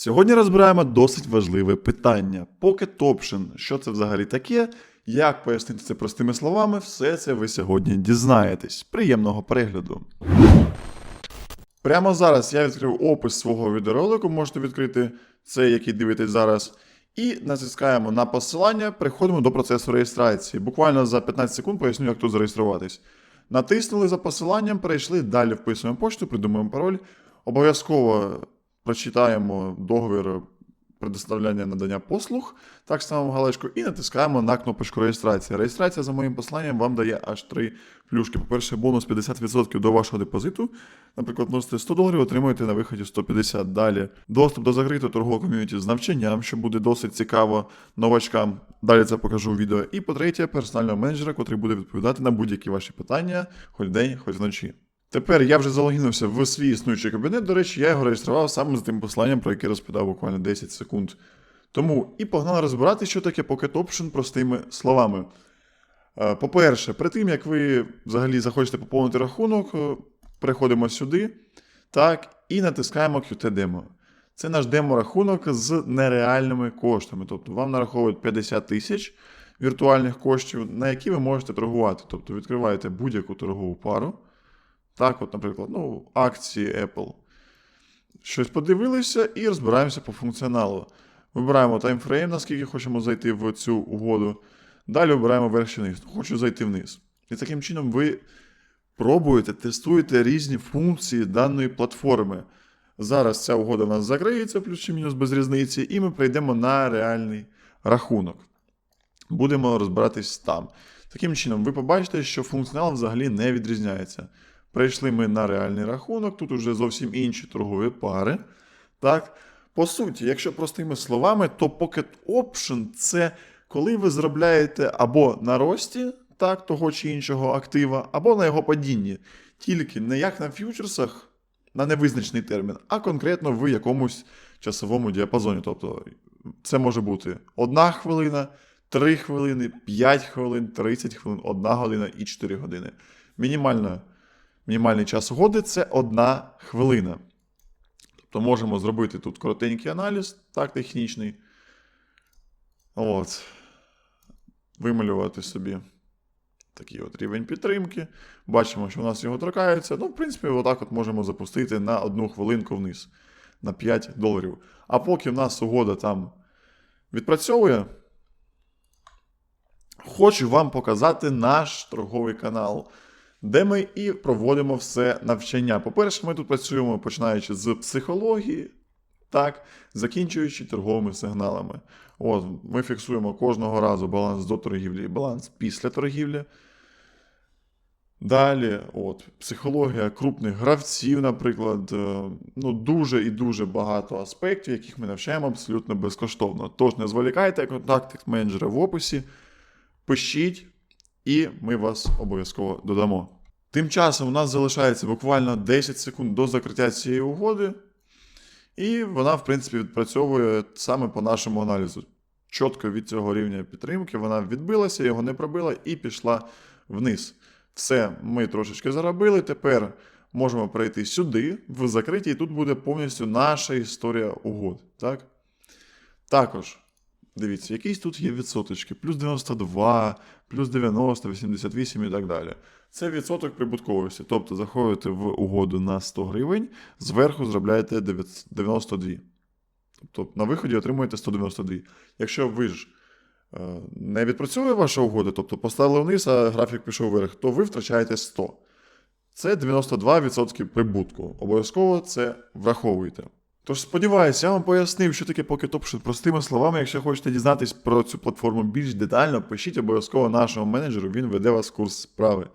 Сьогодні розбираємо досить важливе питання. Pocket Option. Що це взагалі таке? Як пояснити це простими словами? Все це ви сьогодні дізнаєтесь. Приємного перегляду. Прямо зараз я відкрив опис свого відеоролику, можете відкрити цей, який дивитесь зараз. І натискаємо на посилання, переходимо до процесу реєстрації. Буквально за 15 секунд поясню, як тут зареєструватись. Натиснули за посиланням, перейшли, далі вписуємо пошту, придумуємо пароль. Обов'язково прочитаємо договір предоставляння надання послуг, так ставимо галочку і натискаємо на кнопочку реєстрація. Реєстрація за моїм посланням вам дає аж три плюшки. По-перше, бонус 50% до вашого депозиту. Наприклад, вносите 100 доларів, отримуєте на виході 150. Далі доступ до закритого торгового ком'юніті з навчанням, що буде досить цікаво новачкам. Далі це покажу в відео. І по-третє, персонального менеджера, який буде відповідати на будь-які ваші питання, хоч день, хоч вночі. Тепер я вже залогінився в свій існуючий кабінет. До речі, я його реєстрував саме з тим посланням, про яке розповідав буквально 10 секунд тому. І погнали розбирати, що таке Pocket Option простими словами. Е, По-перше, перед тим як ви взагалі захочете поповнити рахунок, е, переходимо сюди так, і натискаємо QT Demo. Це наш демо-рахунок з нереальними коштами. Тобто вам нараховують 50 тисяч віртуальних коштів, на які ви можете торгувати. Тобто відкриваєте будь-яку торгову пару. Так, от, наприклад, ну, акції Apple. Щось подивилися і розбираємося по функціоналу. Вибираємо таймфрейм, наскільки хочемо зайти в цю угоду. Далі обираємо верх чи вниз. Хочу зайти вниз. І таким чином ви пробуєте, тестуєте різні функції даної платформи. Зараз ця угода у нас закриється, плюс чи мінус без різниці, і ми прийдемо на реальний рахунок. Будемо розбиратись там. Таким чином, ви побачите, що функціонал взагалі не відрізняється. Прийшли ми на реальний рахунок, тут уже зовсім інші торгові пари. Так? По суті, якщо простими словами, то Pocket Option це коли ви заробляєте або на рості так, того чи іншого актива, або на його падінні. Тільки не як на ф'ючерсах, на невизначений термін, а конкретно в якомусь часовому діапазоні. Тобто це може бути одна хвилина, 3 хвилини, 5 хвилин, 30 хвилин, 1 година і 4 години. Мінімальна, мінімальний час угоди це 1 хвилина. Тобто можемо зробити тут коротенький аналіз, так, технічний. От. Вималювати собі такий от рівень підтримки. Бачимо, що у нас його торкається. Ну, в принципі, отак от можемо запустити на одну хвилинку вниз на 5 доларів. А поки в нас угода там відпрацьовує, хочу вам показати наш торговий канал, де ми і проводимо все навчання. По-перше, ми тут працюємо починаючи з психології, так, закінчуючи торговими сигналами. От, ми фіксуємо кожного разу баланс до торгівлі і баланс після торгівлі. Далі, от, психологія крупних гравців, наприклад, е, ну, дуже і дуже багато аспектів, яких ми навчаємо абсолютно безкоштовно. Тож не зволікайте, контакт менеджера в описі, пишіть, і ми вас обов'язково додамо. Тим часом у нас залишається буквально 10 секунд до закриття цієї угоди, і вона, в принципі, відпрацьовує саме по нашому аналізу. Чітко від цього рівня підтримки вона відбилася, його не пробила і пішла вниз. Все, ми трошечки заробили. Тепер можемо перейти сюди, в закритій, і тут буде повністю наша історія угод. Так? Також, дивіться, якісь тут є відсоточки: плюс 92, плюс 90, 88 і так далі. Це відсоток прибутковості. Тобто заходите в угоду на 100 гривень, зверху зробляєте 92. Тобто на виході отримуєте 192. Якщо ви ж е, не відпрацьовує ваша угода, тобто поставили вниз, а графік пішов вверх, то ви втрачаєте 100. Це 92% прибутку. Обов'язково це враховуйте. Тож сподіваюся, я вам пояснив, що таке Pocket Option простими словами. Якщо хочете дізнатись про цю платформу більш детально, пишіть обов'язково нашому менеджеру, він веде вас курс справи.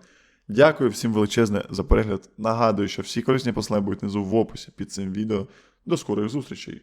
Дякую всім величезне за перегляд. Нагадую, що всі корисні посилання будуть внизу в описі під цим відео. До скорих зустрічей!